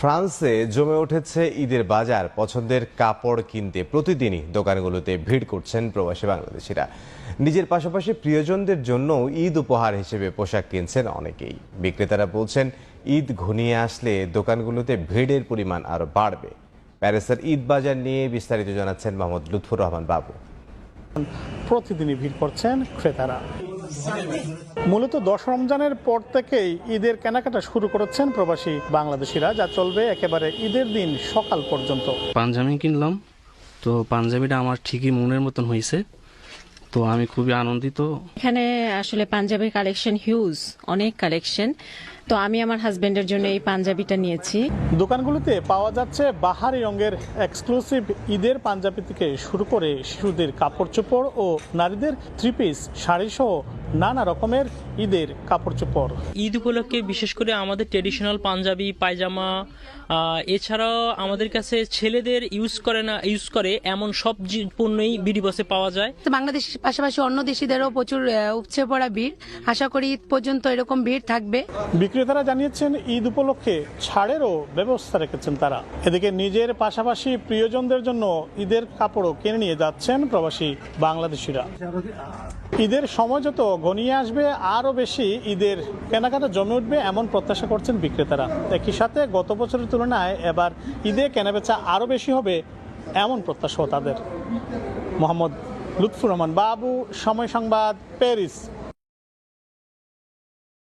ফ্রান্সে জমে উঠেছে ঈদের বাজার। পছন্দের কাপড় কিনতে প্রতিদিনই দোকানগুলোতে ভিড় করছেন প্রবাসী বাংলাদেশিরা। নিজের পাশাপাশি প্রিয়জনদের জন্য ঈদ উপহার হিসেবে পোশাক কিনছেন অনেকেই। বিক্রেতারা বলছেন, ঈদ ঘনিয়ে আসলে দোকানগুলোতে ভিড়ের পরিমাণ আরও বাড়বে। প্যারিসের ঈদ বাজার নিয়ে বিস্তারিত জানাচ্ছেন মোহাম্মদ লুৎফুর রহমান বাবু। প্রতিদিনই ভিড় করছেন ক্রেতারা। মূলত দশ রমজানের পর থেকেই ঈদের কেনাকাটা শুরু করেছেন প্রবাসী বাংলাদেশিরা যা চলবে একেবারে ঈদের দিন সকাল পর্যন্ত। পাঞ্জাবি কিনলাম। তো পাঞ্জাবিটা আমার ঠিকই মনের মতন হয়েছে। তো আমি খুবই আনন্দিত। এখানে আসলে পাঞ্জাবির কালেকশন হিউজ অনেক কালেকশন তো আমি আমার হাজবেন্ডের জন্য এই পাঞ্জাবিটা নিয়েছি। দোকানগুলোতে পাওয়া যাচ্ছে বাহারি রঙের এক্সক্লুসিভ ঈদের পাঞ্জাবি থেকে শুরু করে শিশুদের কাপড় চোপড় ও নারীদের থ্রি পিস শাড়ি সহ নানা রকমের ঈদের কাপড় চোপড় ঈদ উপলক্ষে বিশেষ করে আমাদের ট্রেডিশনাল পাঞ্জাবি পায়জামা এছাড়াও আমাদের কাছে ছেলেদের ইউজ করে না ইউজ করে এমন সব পণ্যই বিডি বসে পাওয়া যায়। তো বাংলাদেশের পাশাপাশি অন্য দেশিদেরও প্রচুর উপচে পড়া ভিড়। আশা করি ঈদ পর্যন্ত এরকম ভিড় থাকবে। বিক্রেতারা জানিয়েছেন, ঈদ উপলক্ষে ছাড়েরও ব্যবস্থা রেখেছেন তারা। এদিকে নিজের পাশাপাশি প্রিয়জনদের জন্য ঈদের কাপড়ও কিনে নিয়ে যাচ্ছেন প্রবাসী বাংলাদেশিরা। ঈদের সময় যত ঘনিয়ে আসবে, আরও বেশি ঈদের কেনাকাটা জমে উঠবে এমন প্রত্যাশা করছেন বিক্রেতারা। একই সাথে গত বছরের তুলনায় এবার ঈদে কেনাবেচা আরও বেশি হবে এমন প্রত্যাশাও তাদের। মোহাম্মদ লুৎফুর রহমান, বাবু, সময় সংবাদ, প্যারিস।